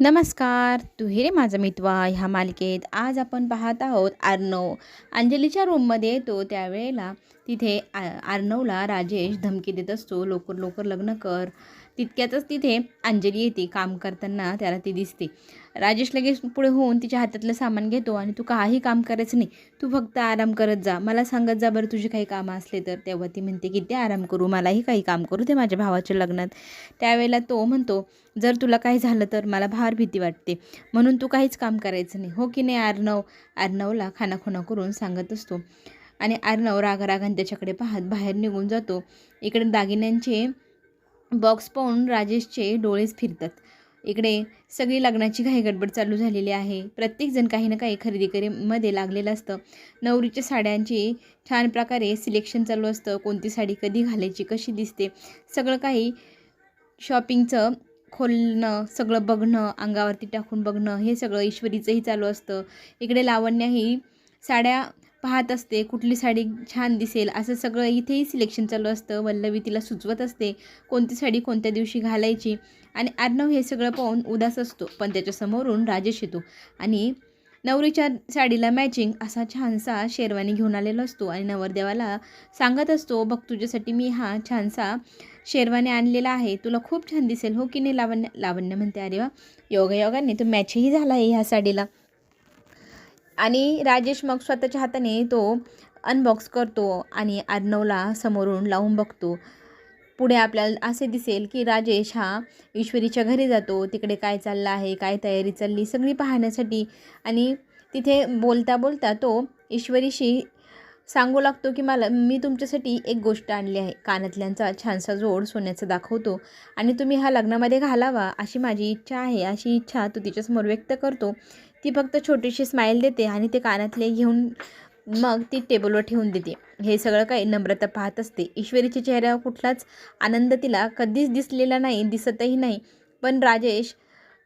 नमस्कार तुही रे माझा मितवा ह्या मालिकेत आज आपण पाहत आहोत आर्नव अंजलीच्या रूममध्ये येतो त्यावेळेला तिथे आ आर्नवला राजेश धमकी देत असतो लवकर लवकर लग्न कर. तितक्यातच तिथे अंजली येते काम करताना त्याला ती दिसते. राजेश लगेच पुढे होऊन तिच्या हातातलं सामान घेतो आणि तू काही काम करायचं नाही तू फक्त आराम करत जा. मला सांगत जा बरं तुझी काही कामं असले तर. तेव्हा ती म्हणते की ते आराम करू मलाही काही काम करू ते माझ्या भावाच्या लग्नात. त्यावेळेला तो म्हणतो जर तुला काही झालं तर मला फार भीती वाटते. म्हणून तू काहीच काम करायचं नाही. हो की नाही आर्णव? आर्णवला खानाखुणा करून सांगत असतो. आणि आर्णव रागारागाने त्याच्याकडे पाहत बाहेर निघून जातो. इकडे दागिन्यांचे बॉक्स पाहून राजेशचे डोळेच फिरतात. इकडे सगळी लग्नाची घाई गडबड चालू झालेली आहे. प्रत्येकजण काही ना काही खरेदी करीमध्ये लागलेलं असतं. नवरीच्या साड्यांची छान प्रकारे सिलेक्शन चालू असतं. कोणती साडी कधी घालायची कशी दिसते सगळं काही शॉपिंगचं खोलणं सगळं बघणं अंगावरती टाकून बघणं हे सगळं ईश्वरीचंही चालू असतं. इकडे लावण्याही साड्या पाहत असते कुठली साडी छान दिसेल असं सगळं इथेही सिलेक्शन चालू असतं. वल्लवी तिला सुचवत असते कोणती साडी कोणत्या दिवशी घालायची? आणि अर्णव हे सगळं पाहून उदास असतो पण त्याच्यासमोरून राजेश येतो. आणि नवरीच्या साडीला मॅचिंग असा छानसा शेरवानी घेऊन आलेला असतो आणि नवरदेवाला सांगत असतो बघ तुझ्यासाठी मी हा छानसा शेरवानी आणलेला आहे. तुला खूप छान दिसेल हो की नाही? लावण्य लावण्य म्हणते अरे वा योगायोगाने तो मॅचही झाला आहे ह्या साडीला. आणि राजेश मग स्वतःच्या हाताने तो अनबॉक्स करतो आणि अर्णवला समोरून लावून बघतो. पुढे आपल्याला असे दिसेल की राजेश हा ईश्वरीच्या घरी जातो. तिकडे काय चाललं आहे काय तयारी चालली सगळी पाहण्यासाठी. आणि तिथे बोलता बोलता तो ईश्वरीशी सांगू लागतो की मला मी तुमच्यासाठी एक गोष्ट आणली आहे. कानातल्यांचा छानसा जोड सोन्याचा दाखवतो. आणि तुम्ही हा लग्नामध्ये घालावा अशी माझी इच्छा आहे. अशी इच्छा तो तिच्यासमोर व्यक्त करतो. ती फक्त छोटीशी स्माईल देते आणि ते कानातले घेऊन मग ती टेबलवर ठेवून देते. हे सगळं काही नम्रता पाहत असते. ईश्वरीच्या चेहऱ्यावर कुठलाच आनंद तिला कधीच दिसलेला नाही दिसतही नाही. पण राजेश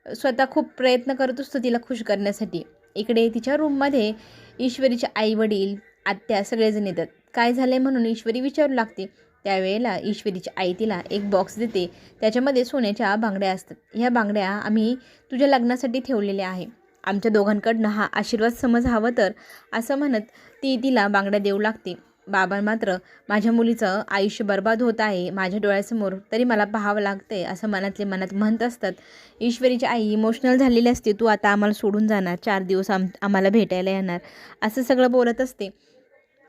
स्वतः खूप प्रयत्न करत असतो तिला खुश करण्यासाठी. इकडे तिच्या रूममध्ये ईश्वरीचे आई वडील आत्या सगळेजण येतात. काय झालं आहे म्हणून ईश्वरी विचारू लागते. त्यावेळेला ईश्वरीची आई तिला एक बॉक्स देते. त्याच्यामध्ये सोन्याच्या बांगड्या असतात. ह्या बांगड्या आम्ही तुझ्या लग्नासाठी ठेवलेल्या आहे. आमच्या दोघांकडनं हा आशीर्वाद समज हवं तर असं म्हणत ती तिला बांगड्या देऊ लागते. बाबा मात्र माझ्या मुलीचं आयुष्य बर्बाद होत आहे माझ्या डोळ्यासमोर तरी मला पाहावं लागते असं मनातले मनात म्हणत असतात. ईश्वरीची आई इमोशनल झालेली असते तू आता आम्हाला सोडून जाणार चार दिवस आम आम्हाला भेटायला येणार असं सगळं बोलत असते.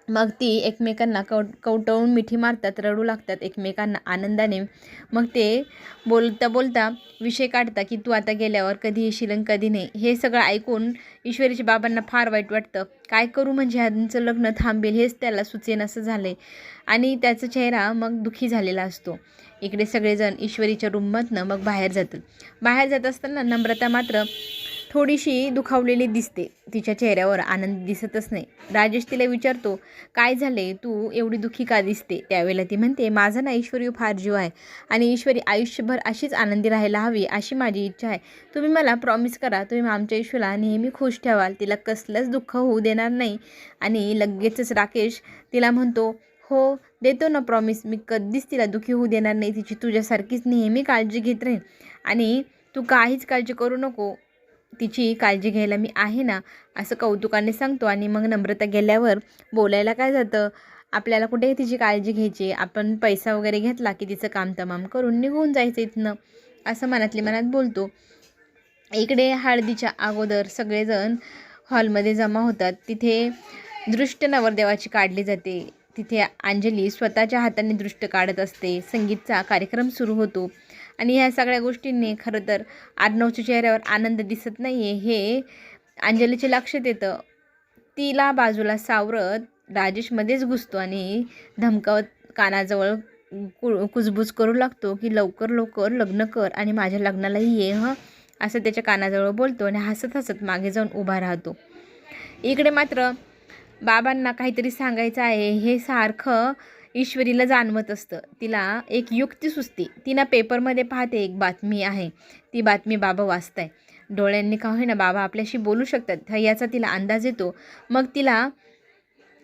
मग ती एकमेकांना कव कवटवून मिठी मारतात रडू लागतात एकमेकांना आनंदाने. मग ते बोलता बोलता विषय काढता की तू आता गेल्यावर कधी येशील आणि कधी नाही. हे सगळं ऐकून ईश्वरीच्या बाबांना फार वाईट वाटतं. काय करू म्हणजे ह्यांचं लग्न थांबेल हेच त्याला सुचेन असं झालं आहे आणि त्याचा चेहरा मग दुःखी झालेला असतो. इकडे सगळेजण ईश्वरीच्या रूममधनं मग बाहेर जातात. बाहेर जात असताना नम्रता मात्र थोडीशी दुखावलेली दिसते. तिच्या चेहऱ्यावर आनंद दिसतच नाही. राजेश तिला विचारतो काय झाले तू एवढी दुःखी का दिसते? त्यावेळेला ती म्हणते माझा ना ईश्वरी फार जीव आहे आणि ईश्वरी आयुष्यभर अशीच आनंदी राहायला हवी अशी माझी इच्छा आहे. तुम्ही मला प्रॉमिस करा तुम्ही आमच्या ईश्वला नेहमी खुश ठेवाल. तिला कसलंच दुःख होऊ देणार नाही. आणि लगेचच राकेश तिला म्हणतो हो देतो ना प्रॉमिस मी कधीच तिला दुःखी होऊ देणार नाही. तिची तुझ्यासारखीच नेहमी काळजी घेत राहीन. आणि तू काहीच काळजी करू नको. तिची काळजी घ्यायला मी आहे ना असं कौतुकाने सांगतो आणि मग नम्रता गेल्यावर बोलायला काय जातं? आपल्याला कुठे तिची काळजी घ्यायची आपण पैसा वगैरे घेतला की तिचं काम तमाम करून निघून जायचं इथनं असं मनातली मनात बोलतो. इकडे हळदीच्या अगोदर सगळेजण हॉलमध्ये जमा होतात. तिथे दृष्ट नवरदेवाची काढली जाते. तिथे अंजली स्वतःच्या हाताने दृष्ट काढत असते. संगीतचा कार्यक्रम सुरू होतो. आणि ह्या सगळ्या गोष्टींनी खरं तर आडनवच्या चेहऱ्यावर आनंद दिसत नाही आहे हे अंजलीचे लक्षात येतं. तिला बाजूला सावरत राजेशमध्येच घुसतो आणि धमकावत कानाजवळ कु कुजबूज करू लागतो की लवकर लवकर लग्न कर आणि माझ्या लग्नालाही ये हं असं त्याच्या कानाजवळ बोलतो आणि हसत हसत मागे जाऊन उभा राहतो. इकडे मात्र बाबांना काहीतरी सांगायचं आहे. हे सारखं ईश्वरीला जाणवत असतं. तिला एक युक्ती सुचते. तिनं पेपरमध्ये पाहते एक बातमी आहे. ती बातमी बाबा वाचताय. डोळ्यांनी का होईना बाबा आपल्याशी बोलू शकतात? याचा तिला अंदाज येतो. मग तिला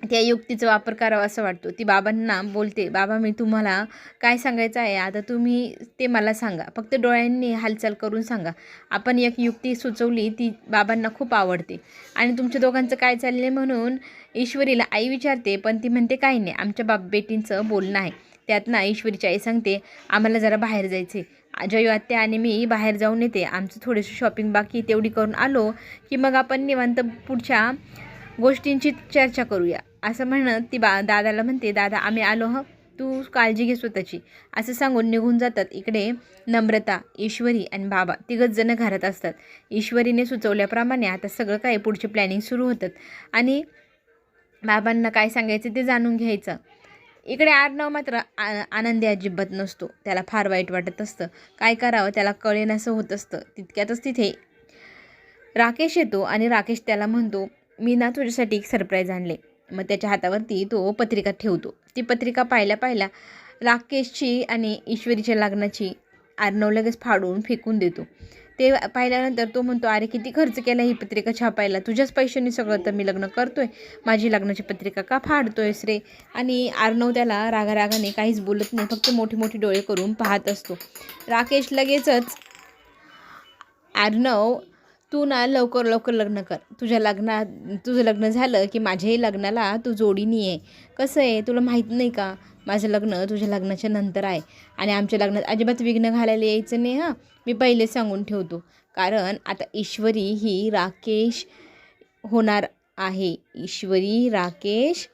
त्या युक्तीचा वापर करावा असं वाटतो. ती बाबांना बोलते बाबा मी तुम्हाला काय सांगायचं आहे? आता तुम्ही ते मला सांगा. फक्त डोळ्यांनी हालचाल करून सांगा. आपण एक युक्ती सुचवली ती बाबांना खूप आवडते. आणि तुमच्या दोघांचं काय चाललं आहे म्हणून ईश्वरीला आई विचारते पण ती म्हणते काही नाही आमच्या बाप बेटींचं बोलणं आहे. त्यात ना ईश्वरीची आई सांगते आम्हाला जरा बाहेर जायचे जयू आत्या आणि मी बाहेर जाऊन येते. आमचं थोडीशी शॉपिंग बाकी तेवढी करून आलो की मग आपण निवांत पुढच्या गोष्टींची चर्चा करूया. असं म्हणत ती बा दादाला म्हणते दादा आम्ही आलो ह. तू काळजी घे स्वतःची. असं सांगून निघून जातात इकडे नम्रता ईश्वरी आणि बाबा. तिघच जण घरात असतात. ईश्वरीने सुचवल्याप्रमाणे आता सगळं काही पुढचे प्लॅनिंग सुरू होतात. आणि बाबांना काय सांगायचं ते जाणून घ्यायचं. इकडे आडनाव मात्र आ आनंदी अजिबात नसतो. त्याला फार वाईट वाटत असतं. काय करावं? त्याला कळेनासं होत असतं. तितक्यातच तिथे राकेश येतो आणि राकेश त्याला म्हणतो मी ना तुझ्यासाठी एक सरप्राईज आणले. मग त्याच्या हातावरती तो पत्रिका ठेवतो. ती पत्रिका पाहिल्या पाहिल्या राकेशची आणि ईश्वरीच्या लग्नाची आर्नव लगेच फाडून फेकून देतो. ते पाहिल्यानंतर तो म्हणतो अरे किती खर्च केला ही पत्रिका छापायला? तुझ्याच पैशांनी सगळं तर मी लग्न करतोय. माझी लग्नाची पत्रिका का फाडतोयस रे? आणि आर्नव त्याला रागारागाने काहीच बोलत नाही फक्त मोठी मोठी डोळे करून पाहत असतो. राकेश लगेचच आर्नव तू ना लवकर लवकर लग्न कर. तुझ्या लग्नात तुझं लग्न झालं की माझ्याही लग्नाला तू जोडीनी आहे कसं आहे? तुला माहीत नाही का? माझं लग्न तुझ्या लग्नाच्या नंतर आहे. आणि आमच्या लग्नात अजिबात विघ्न घालायला यायचं नाही हां. मी पहिले सांगून ठेवतो. कारण आता ईश्वरी ही राकेश होणार आहे. ईश्वरी राकेश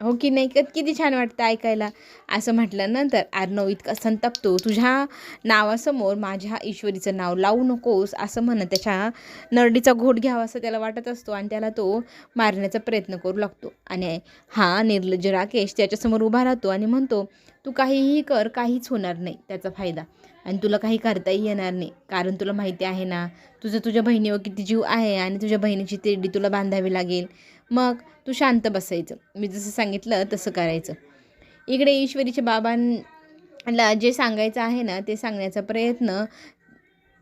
हो की नाही? क किती छान वाटतं ऐकायला. असं म्हटल्यानंतर आर्नव इतका संतप्तो. तुझ्या नावासमोर माझ्या ईश्वरीचं नाव लावू नकोस असं म्हणत त्याच्या नरडीचा घोट घ्यावा असं त्याला वाटत असतो आणि त्याला तो मारण्याचा प्रयत्न करू लागतो. आणि हा निर्लज राकेश त्याच्यासमोर उभा राहतो आणि म्हणतो तू काहीही कर काहीच होणार नाही त्याचा फायदा. आणि तुला काही करताही येणार नाही. कारण तुला माहिती आहे ना तुझं तुझ्या बहिणीवर किती जीव आहे आणि तुझ्या बहिणीची तेडी तुला बांधावी लागेल. मग तू शांत बसायचं. मी जसं सांगितलं तसं करायचं. इकडे ईश्वरीच्या बाबांना जे सांगायचं आहे ना ते सांगण्याचा प्रयत्न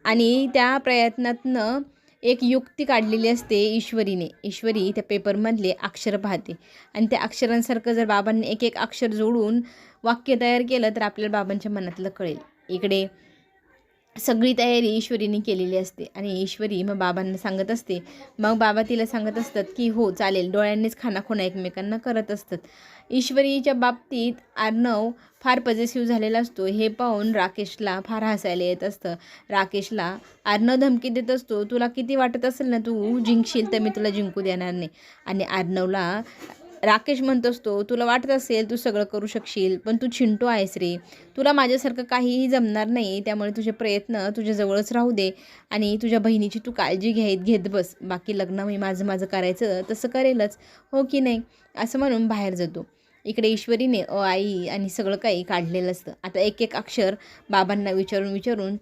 आणि त्या प्रयत्नातनं एक युक्ती काढलेली असते ईश्वरीने. ईश्वरी त्या पेपरमधले अक्षर पाहते. आणि त्या अक्षरांसारखं जर बाबांनी एक एक अक्षर जोडून वाक्य तयार केलं तर आपल्याला बाबांच्या मनातलं कळेल. इकडे सगळी तयारी ईश्वरीने केलेली असते. आणि ईश्वरी मग बाबांना सांगत असते. मग बाबा तिला सांगत असतात की हो चालेल. डोळ्यांनीच खानाखुणा एकमेकांना करत असतात. ईश्वरीच्या बाबतीत अर्णव फार पजेसिव्ह झालेला असतो. हे पाहून राकेशला फार हसायला येत असतं. राकेशला अर्णव धमकी देत असतो. तुला किती वाटत असेल ना तू? जिंकशील तर मी तुला जिंकू देणार नाही. आणि अर्णवला राकेश म्हणत असतो तुला वाटत असेल तू सगळं करू शकशील पण तू चिंटू आहेस रे. तुला माझ्यासारखं काहीही जमणार नाही त्यामुळे तुझे प्रयत्न तुझ्याजवळच राहू दे आणि तुझ्या बहिणीची तू काळजी घेत घेत बस. बाकी लग्न मी माझं माझं करायचं तसं करेलच. हो की नाही? असं म्हणून बाहेर जातो. इकडे ईश्वरीने अ आई आणि सगळं काही काढलेलं असतं. आता एक एक अक्षर बाबांना विचारून विचारून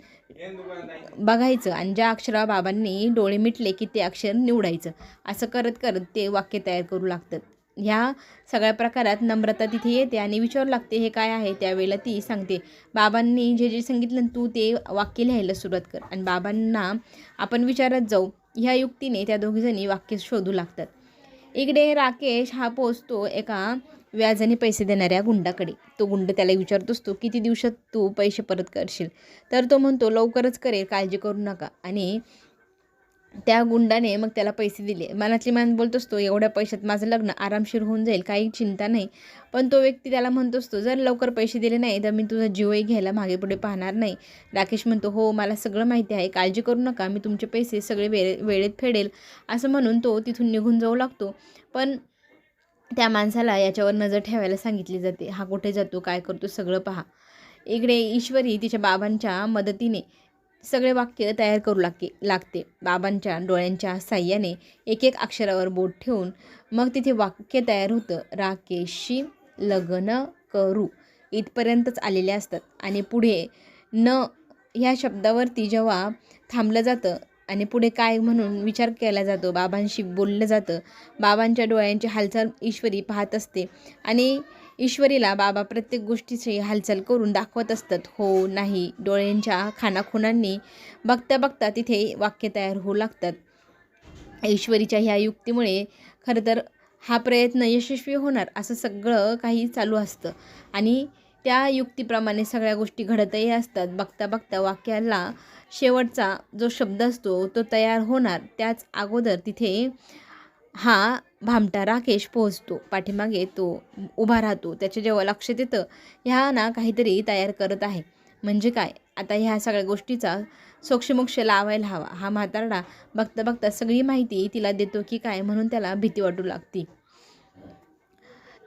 बघायचं आणि ज्या अक्षरा बाबांनी डोळे मिटले की ते अक्षर निवडायचं. असं करत करत ते वाक्य तयार करू लागतात. ह्या सगळ्या प्रकारात नम्रता तिथे येते आणि विचारू लागते हे काय आहे? त्यावेळेला ती सांगते बाबांनी जे जे सांगितलं तू ते वाक्य लिहायला सुरुवात कर आणि बाबांना आपण विचारत जाऊ. ह्या युक्तीने त्या दोघीजणी वाक्य शोधू लागतात. इकडे राकेश हा पोचतो एका व्याजाने पैसे देणाऱ्या गुंडाकडे. तो गुंड त्याला विचारत असतो किती दिवसात तू पैसे परत करशील? तर तो म्हणतो लवकरच करेल काळजी करू नका. आणि त्या गुंडाने मग त्याला पैसे दिले. मनातली मान बोलत असतो एवढ्या पैशात माझं लग्न आरामशीर होऊन जाईल काही चिंता नाही. पण तो व्यक्ती त्याला म्हणत असतो जर लवकर पैसे दिले नाही तर मी तुझा जीवही घ्यायला मागे पुढे पाहणार नाही. राकेश म्हणतो हो मला सगळं माहिती आहे काळजी करू नका मी तुमचे पैसे सगळे वेळे वेळेत फेडेल. असं म्हणून तो तिथून निघून जाऊ लागतो. पण त्या माणसाला याच्यावर नजर ठेवायला सांगितली जाते. हा कुठे जातो? काय करतो? सगळं पहा. इकडे ईश्वरी तिच्या बाबांच्या मदतीने सगळे वाक्य तयार करू लागते लागते. बाबांच्या डोळ्यांच्या साह्याने एक एक अक्षरावर बोट ठेवून मग तिथे वाक्य तयार होतं. राकेशशी लग्न करू. इथपर्यंतच आलेले असतात. आणि पुढे न ह्या शब्दावरती जेव्हा थांबलं जातं आणि पुढे काय म्हणून विचार केला जातो बाबांशी बोललं जातं बाबांच्या डोळ्यांची हालचाल ईश्वरी पाहत असते. आणि ईश्वरीला बाबा प्रत्येक गोष्टीची हालचाल करून दाखवत असतात. हो नाही डोळ्यांच्या खानाखुणांनी बघता बघता तिथे वाक्य तयार होऊ लागतात. ईश्वरीच्या ह्या युक्तीमुळे खरं तर हा प्रयत्न यशस्वी होणार असं सगळं काही चालू असतं. आणि त्या युक्तीप्रमाणे सगळ्या गोष्टी घडतही असतात. बघता बघता वाक्याला शेवटचा जो शब्द असतो तो तयार होणार. त्याच अगोदर तिथे हा भामटा राकेश पोहोचतो पाठीमागे तो उभा राहतो त्याचे जेव्हा लक्ष देतं ह्या ना काहीतरी तयार करत आहे. म्हणजे काय? आता ह्या सगळ्या गोष्टीचा सोक्षमोक्ष लावायला हवा. हा म्हातारडा बघता बघता सगळी माहिती तिला देतो की काय म्हणून त्याला भीती वाटू लागती.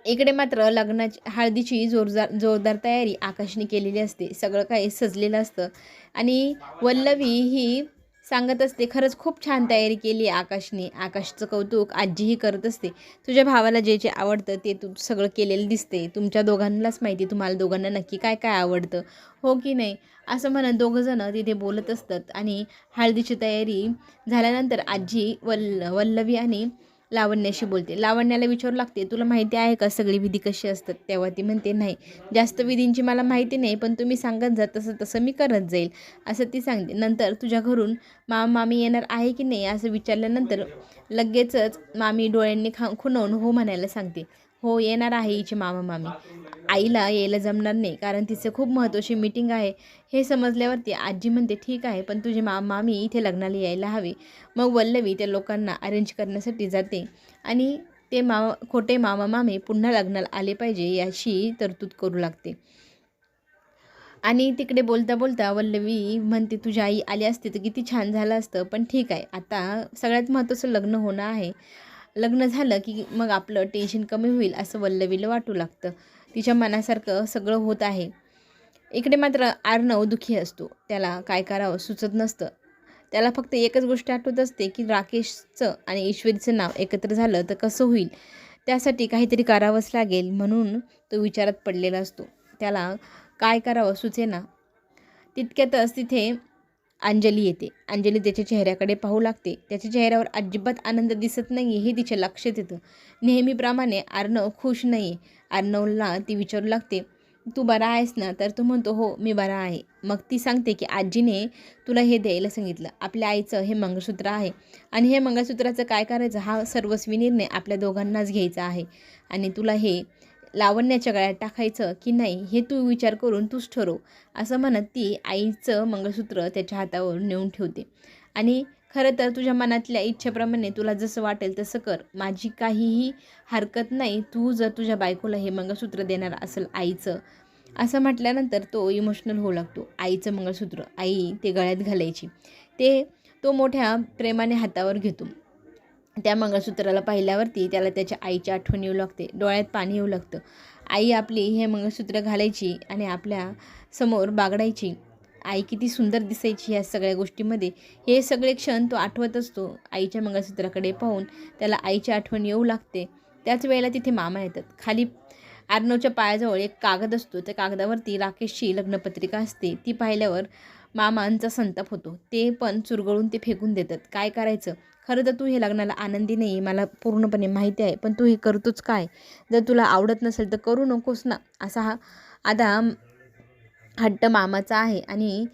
इकडे मात्र लग्नाची हळदीची जोरदार जोरदार तयारी आकाशने केलेली असते. सगळं काही सजलेलं असतं. आणि वल्लवी ही सांगत असते खरंच खूप छान तयारी केली आकाशने. आकाशचं कौतुक आजीही करत असते. तुझ्या भावाला जे जे आवडतं ते तू सगळं केलेलं दिसते. तुमच्या दोघांनाच माहिती तुम्हाला दोघांना नक्की काय काय आवडतं. हो की नाही? असं म्हणत दोघंजणं तिथे बोलत असतात आणि हळदीची तयारी झाल्यानंतर आजी वल्ल वल्लवी आणि लावण्याशी बोलते. लावण्याला विचारू लागते तुला माहिती आहे का सगळी विधी कशी असतात? तेव्हा ती म्हणते नाही. जास्त विधींची मला माहिती नाही पण तुम्ही सांगत जा तसं तसं मी करत जाईल. असं ती सांगते. नंतर तुझ्या घरून मामा मामी येणार आहे की नाही असं विचारल्यानंतर लगेचच मामी डोळ्यांनी खा खुणवून हो म्हणायला सांगते. हो येणार आहे हिचे मामा मामी. आईला यायला जमणार नाही कारण तिचं खूप महत्त्वाची मीटिंग आहे. हे समजल्यावरती आजी म्हणते ठीक आहे पण तुझे मा मामी इथे लग्नाला यायला हवे. मग वल्लवी त्या लोकांना अरेंज करण्यासाठी जाते. आणि ते मामा खोटे मामा मामी पुन्हा लग्नाला आले पाहिजे याची तरतूद करू लागते. आणि तिकडे बोलता बोलता वल्लवी म्हणते तुझी आई आली असती तर किती छान झालं असतं पण ठीक आहे. आता सगळ्यात महत्त्वाचं लग्न होणं आहे. लग्न झालं की मग आपलं टेन्शन कमी होईल असं वल्लवीला वाटू लागतं. तिच्या मनासारखं सगळं होत आहे. इकडे मात्र आर्णव दुःखी असतो. त्याला काय करावं सुचत नसतं. त्याला फक्त एकच गोष्ट आठवत असते की राकेशचं आणि ईश्वरीचं नाव एकत्र झालं तर कसं होईल? त्यासाठी काहीतरी करावंच लागेल म्हणून तो विचारात पडलेला असतो. त्याला काय करावं सुचेना? तितक्यातच तिथे अंजली येते. अंजली त्याच्या चेहऱ्याकडे पाहू लागते. त्याच्या चेहऱ्यावर अजिबात आनंद दिसत नाही हे तिच्या लक्षात येतं. नेहमीप्रमाणे अर्णव खुश नाही अर्णवला ती विचारू लागते तू बरा आहेस ना? तर तू म्हणतो हो मी बरा आहे. मग ती सांगते की आजीने तुला हे द्यायला सांगितलं. आपल्या आईचं हे मंगळसूत्र आहे. आणि हे मंगळसूत्राचं काय करायचं? हा सर्वस्वी निर्णय आपल्या दोघांनाच घ्यायचा आहे. आणि तुला हे लावण्याच्या गळ्यात टाकायचं की नाही हे तू विचार करून तूच ठरव. असं म्हणत ती आईचं मंगळसूत्र त्याच्या हातावर नेऊन ठेवते. आणि खरं तर तुझ्या मनातल्या इच्छेप्रमाणे तुला जसं वाटेल तसं कर. माझी काहीही हरकत नाही तू जर तुझ्या बायकोला हे मंगळसूत्र देणार असेल आईचं. असं म्हटल्यानंतर तो इमोशनल होऊ लागतो. आईचं मंगळसूत्र आई ते गळ्यात घालायची. ते तो मोठ्या प्रेमाने हातावर घेतो. त्या मंगळसूत्राला पाहिल्यावरती त्याला त्याच्या आईची आठवण येऊ लागते. डोळ्यात पाणी येऊ लागतं. आई आपली हे मंगळसूत्र घालायची आणि आपल्यासमोर बागडायची. आई किती सुंदर दिसायची ह्या सगळ्या गोष्टीमध्ये. हे सगळे क्षण तो आठवत असतो आईच्या मंगळसूत्राकडे पाहून. त्याला आईची आठवण येऊ लागते. त्याच वेळेला तिथे मामा येतात. खाली आर्नवच्या पायाजवळ एक कागद असतो. त्या कागदावरती राकेशची लग्नपत्रिका असते. ती पाहिल्यावर मामांचा संताप होतो. ते पण चुरगळून ते फेकून देतात. काय करायचं? खरं तर तू हे लग्नाला आनंदी नाही मला पूर्णपणे माहिती आहे पण तू हे करतोच काय? जर तुला आवडत नसेल तर करू नकोस ना. असा हा आता हट्ट मामाचा आहे. आणि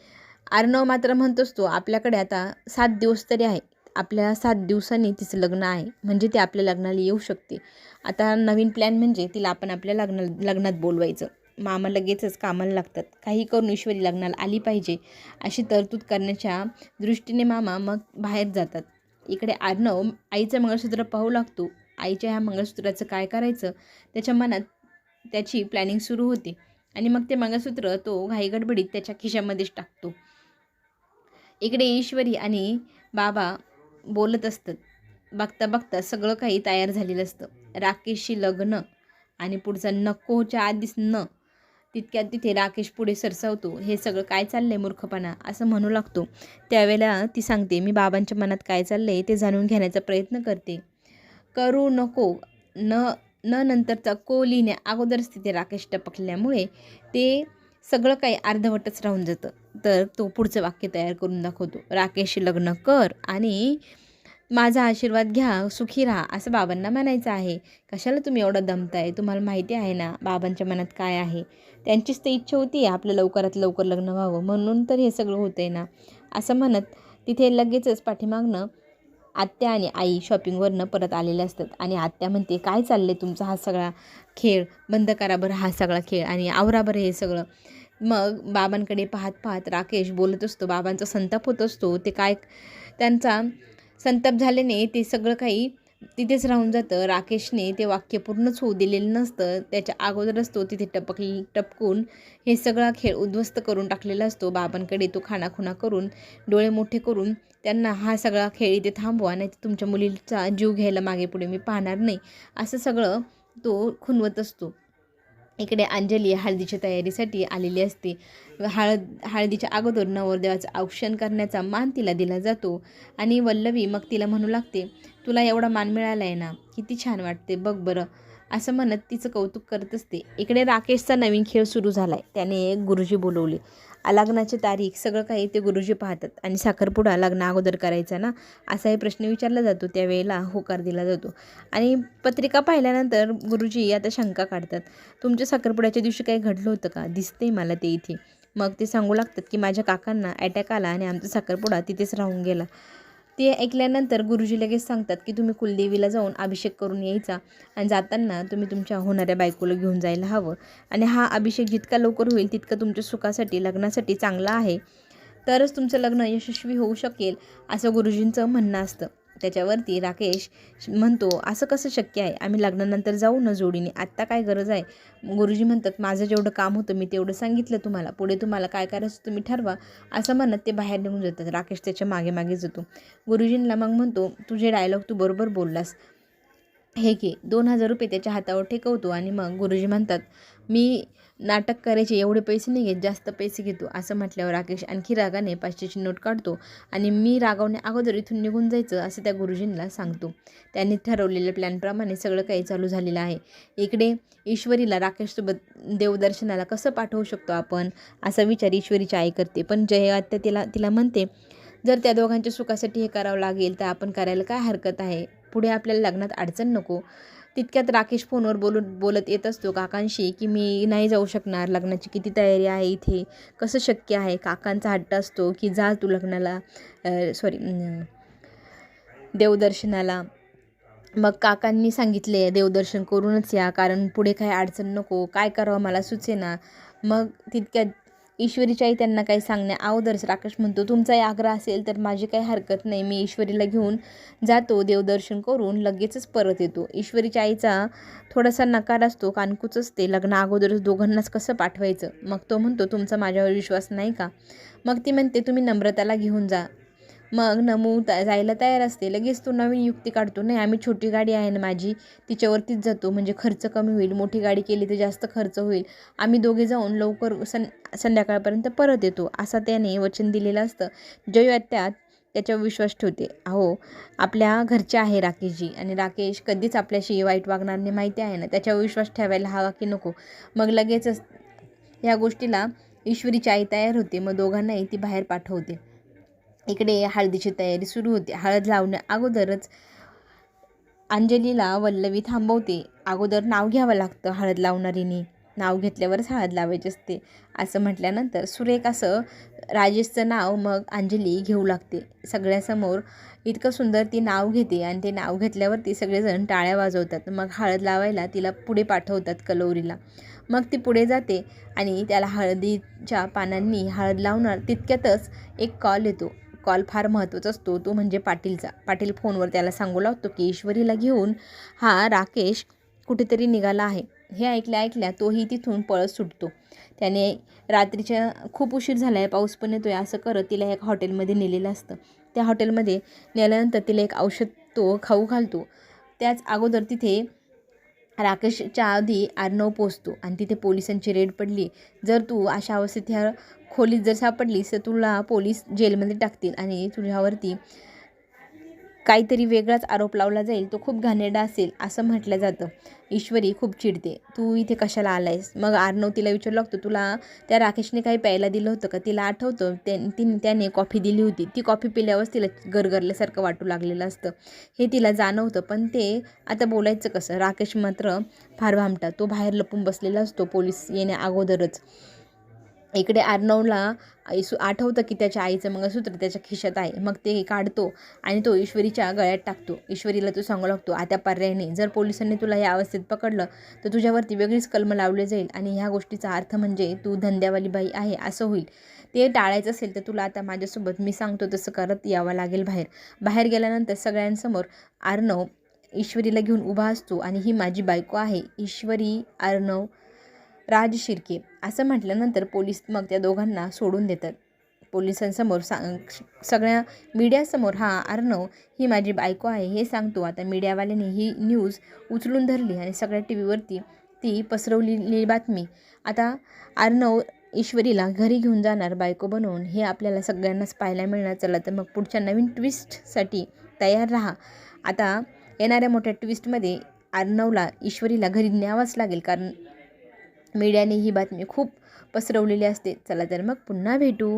अर्णव मात्र म्हणतोच तो आपल्याकडे आता सात दिवस तरी आहे. आपल्या सात दिवसांनी तिचं लग्न आहे. म्हणजे ती आपल्या लग्नाला येऊ शकते. आता नवीन प्लॅन म्हणजे तिला आपण आपल्या लग्ना लग्नात बोलवायचं. मामा लगेचच कामाला लागतात. काही करून ईश्वरी लग्नाला आली पाहिजे. अशी तरतूद करण्याच्या दृष्टीने मामा मग बाहेर जातात. इकडे आर्णव आईचं मंगळसूत्र पाहू लागतो. आईच्या ह्या मंगळसूत्राचं काय करायचं? त्याच्या मनात त्याची प्लॅनिंग सुरू होते. आणि मग ते मंगळसूत्र तो घाईगडबडीत त्याच्या खिशामध्येच टाकतो. इकडे ईश्वरी आणि बाबा बोलत असतात. बघता बघता सगळं काही तयार झालेलं असतं. राकेशशी लग्न आणि पुढचा नकोच्या आधीच न तितक्यात तिथे राकेश पुढे सरसावतो. हे सगळं काय चाललं आहे मूर्खपणा? असं म्हणू लागतो. त्यावेळेला ती सांगते मी बाबांच्या मनात काय चाललं आहे ते जाणून घेण्याचा प्रयत्न करते. करू नको. न न नंतरचा को लिहिण्या अगोदरच तिथे राकेश टपकल्यामुळे ते सगळं काही अर्धवटच राहून जातं. तर तो पुढचं वाक्य तयार करून दाखवतो. राकेशशी लग्न कर आणि माझा आशीर्वाद घ्या सुखी राहा असं बाबांना म्हणायचं आहे. कशाला तुम्ही एवढं दमताय? तुम्हाला माहिती आहे ना बाबांच्या मनात काय आहे? त्यांचीच तर इच्छा होती आपलं लवकरात लवकर लग्न व्हावं. म्हणून तर हे सगळं होतं आहे ना. असं म्हणत तिथे लगेचच पाठीमागनं आत्या आणि आई शॉपिंगवरनं परत आलेले असतात. आणि आत्या म्हणते काय चाललं आहे तुमचा हा सगळा खेळ? बंद करा बरं हा सगळा खेळ आणि आवरा बरं हे सगळं. मग बाबांकडे पाहत पाहत राकेश बोलत असतो बाबांचा संताप होत असतो. ते काय त्यांचा संताप झाल्याने ते सगळं काही तिथेच राहून जातं. राकेशने ते वाक्य पूर्णच होऊ दिलेलं नसतं. त्याच्या अगोदरच तो तिथे टपक टपकून हे सगळा खेळ उद्ध्वस्त करून टाकलेला असतो. बाबांकडे तो खाणाखुणा करून डोळे मोठे करून त्यांना हा सगळा खेळ इथे थांबवा नाही तुमच्या मुलीचा जीव घ्यायला मागे पुढे मी पाहणार नाही. असं सगळं तो खुनवत असतो. इकडे अंजली हळदीच्या तयारीसाठी आलेली असते. हळद हळदीच्या अगोदर नवरदेवाचं औक्षण करण्याचा मान तिला दिला जातो आणि वल्लवी मग तिला म्हणू लागते तुला एवढा मान मिळाला आहे ना किती छान वाटते बघ बरं. असं म्हणत तिचं कौतुक करत असते. इकडे राकेशचा नवीन खेळ सुरू झाला आहे त्याने गुरुजी बोलवले लग्नाची तारीख सगळं काही ते गुरुजी पाहतात. आणि साखरपुडा लग्न अगोदर करायचा ना? असाही प्रश्न विचारला जातो. त्यावेळेला होकार दिला जातो. आणि पत्रिका पाहिल्यानंतर गुरुजी आता शंका काढतात. तुमच्या साखरपुड्याच्या दिवशी काही घडलं होतं का? दिसते मला ते इथे. मग ते सांगू लागतात की माझ्या काकांना अटॅक आला आणि आमचा साखरपुडा तिथेच राहून गेला. ते ऐकल्यानंतर गुरुजी लगेच सांगतात की तुम्ही कुलदेवीला जाऊन अभिषेक करून यायचा. आणि जाताना तुम्ही तुमच्या होणाऱ्या बायकोला घेऊन जायला हवं. आणि हा अभिषेक जितका लवकर होईल तितकं तुमच्या सुखासाठी लग्नासाठी चांगला आहे. तरच तुमचं लग्न यशस्वी होऊ शकेल असं गुरुजींचं म्हणणं असतं. त्याच्यावरती राकेश म्हणतो असं कसं शक्य आहे? आम्ही लग्नानंतर जाऊ ना जोडीने? आत्ता काय गरज आहे? गुरुजी म्हणतात माझं जेवढं काम होतं मी तेवढं सांगितलं तुम्हाला. पुढे तुम्हाला काय करायचं तुम्ही ठरवा. असं म्हणत ते बाहेर निघून जातात. राकेश त्याच्यामागे मागे जातो. गुरुजींना मग म्हणतो तुझे डायलॉग तू बरोबर बोललास. हे घे. दोन हजार रुपये त्याच्या हातावर ठेकवतो आणि मग गुरुजी म्हणतात मी नाटक करायचे एवढे पैसे नाही घेत जास्त पैसे घेतो असं म्हटल्यावर राकेश आणखी रागाने पाचशेची नोट काढतो आणि मी रागावण्या अगोदर इथून निघून जायचं असं त्या गुरुजींना सांगतो. त्यांनी ठरवलेल्या प्लॅनप्रमाणे सगळं काही चालू झालेलं आहे. इकडे ईश्वरीला राकेशसोबत देवदर्शनाला कसं पाठवू शकतो आपण? असा विचार ईश्वरीची आई करते. पण जय आत्या तिला तिला म्हणते जर त्या दोघांच्या सुखासाठी हे करावं लागेल तर आपण करायला काय हरकत आहे? पुढे आपल्याला लग्नात अडचण नको. तितक्यात राकेश फोनवर बोलून बोलत येत असतो काकांशी की मी नाही जाऊ शकणार लग्नाची किती तयारी आहे इथे कसं शक्य आहे? काकांचा हट्ट असतो की जा तू लग्नाला सॉरी देवदर्शनाला. मग काकांनी सांगितले देवदर्शन करूनच या कारण पुढे काय अडचण नको काय करावं मला सुचेना. मग तितक्यात ईश्वरीची आई त्यांना काही सांगण्या अगोदरच राकेश म्हणतो तुमचाही आग्रह असेल तर माझी काही हरकत नाही. मी ईश्वरीला घेऊन जातो देवदर्शन करून लगेचच परत येतो. ईश्वरीच्या आईचा थोडासा नकार असतो कानकूच असते लग्ना अगोदरच दोघांनाच कसं पाठवायचं? मग तो म्हणतो तुमचा माझ्यावर विश्वास नाही का? मग ती म्हणते तुम्ही नम्रताला घेऊन जा. मग नमू त जायला तयार असते. लगेच तो नवीन युक्ती काढतो. नाही आम्ही छोटी गाडी आहे ना माझी तिच्यावरतीच जातो. म्हणजे खर्च कमी होईल. मोठी गाडी केली तर जास्त खर्च होईल. आम्ही दोघे जाऊन लवकर सं संध्याकाळपर्यंत परत येतो. असा त्याने वचन दिलेलं असतं. जय त्यात त्याच्यावर विश्वास ठेवते. अहो आपल्या घरचे आहे राकेशजी आणि राकेश कधीच आपल्याशी वाईट वागणार नाही माहिती आहे ना? त्याच्यावर विश्वास ठेवायला हवा की नको? मग लगेचच ह्या गोष्टीला ईश्वरीची आई तयार होते. मग दोघांनाही ती बाहेर पाठवते. इकडे हळदीची तयारी सुरू होते. हळद लावण्या अगोदरच अंजलीला वल्लवी थांबवते. अगोदर नाव घ्यावं लागतं हळद लावणारीने. नाव घेतल्यावरच हळद लावायची असते. असं म्हटल्यानंतर सुरेख असं राजेशचं नाव मग अंजली घेऊ लागते. सगळ्यासमोर इतकं सुंदर ती नाव घेते आणि ते नाव घेतल्यावरती सगळेजण टाळ्या वाजवतात. मग हळद लावायला तिला पुढे पाठवतात कलोरीला. मग ती पुढे जाते आणि त्याला हळदीच्या पानांनी हळद लावणार तितक्यातच एक कॉल येतो. कॉल फार महत्त्वाचा असतो. तो म्हणजे पाटीलचा. पाटील फोनवर त्याला सांगू लागतो की ईश्वरीला घेऊन हा राकेश कुठेतरी निघाला आहे. हे ऐकल्या ऐकल्या तोही तिथून पळत सुटतो. त्याने रात्रीच्या खूप उशीर झाला आहे पाऊस पण येतो आहे असं करत तिला एका हॉटेलमध्ये नेलेलं असतं. त्या हॉटेलमध्ये नेल्यानंतर तिला एक औषध तो खाऊ घालतो. त्याच अगोदर तिथे राकेशच्या आधी आर्नव पोचतो आणि तिथे पोलिसांची रेड पडली. जर तू अशा अवस्थेत ह्या खोलीत जर सापडलीस तर तुला पोलीस जेलमध्ये टाकतील आणि तुझ्यावरती काहीतरी वेगळाच आरोप लावला जाईल तो खूप घाणेरडा असेल असं म्हटलं जातं. ईश्वरी खूप चिडते. तू इथे कशाला आलायस? मग आर्णव तिला विचारू लागतो तुला त्या राकेशने काही प्यायला दिलं होतं का? तिला आठवतं त्या त्याने कॉफी दिली होती. ती कॉफी पिल्यावरच तिला गरगरल्यासारखं वाटू लागलेलं असतं. हे तिला जाणवतं पण ते आता बोलायचं कसं? राकेश मात्र फार भामटा तो बाहेर लपून बसलेला असतो पोलीस येण्या अगोदरच. इकडे अर्णवला आई सु आठवतं की त्याच्या आईचं मंगळसूत्र त्याच्या खिशात आहे. मग ते काढतो आणि तो ईश्वरीच्या गळ्यात टाकतो. ईश्वरीला तो सांगू लागतो आता पर्यायने जर पोलिसांनी तुला या अवस्थेत पकडलं तर तुझ्यावरती वेगळीच कलम लावली जाईल आणि ह्या गोष्टीचा अर्थ म्हणजे तू धंद्यावाली बाई आहे असं होईल. ते टाळायचं असेल तर तुला आता माझ्यासोबत मी सांगतो तसं करत यावं लागेल बाहेर. बाहेर गेल्यानंतर सगळ्यांसमोर अर्णव ईश्वरीला घेऊन उभा असतो आणि ही माझी बायको आहे. ईश्वरी अर्णव राज शिर्के असं म्हटल्यानंतर पोलीस मग त्या दोघांना सोडून देतात. पोलिसांसमोर सांग सगळ्या मीडियासमोर हा अर्णव ही माझी बायको आहे हे सांगतो आता मीडियावाल्याने ही न्यूज उचलून धरली आणि सगळ्या टी व्हीवरती ती पसरवलेली बातमी. आता अर्णव ईश्वरीला घरी घेऊन जाणार बायको बनवून हे आपल्याला सगळ्यांनाच पाहायला मिळणार. चला तर मग पुढच्या नवीन ट्विस्टसाठी तयार राहा. आता येणाऱ्या मोठ्या ट्विस्टमध्ये अर्णवला ईश्वरीला घरी न्यावंच लागेल कारण मीडियाने ही बातमी खूप पसरवलेली असते. चला तर मग पुन्हा भेटू.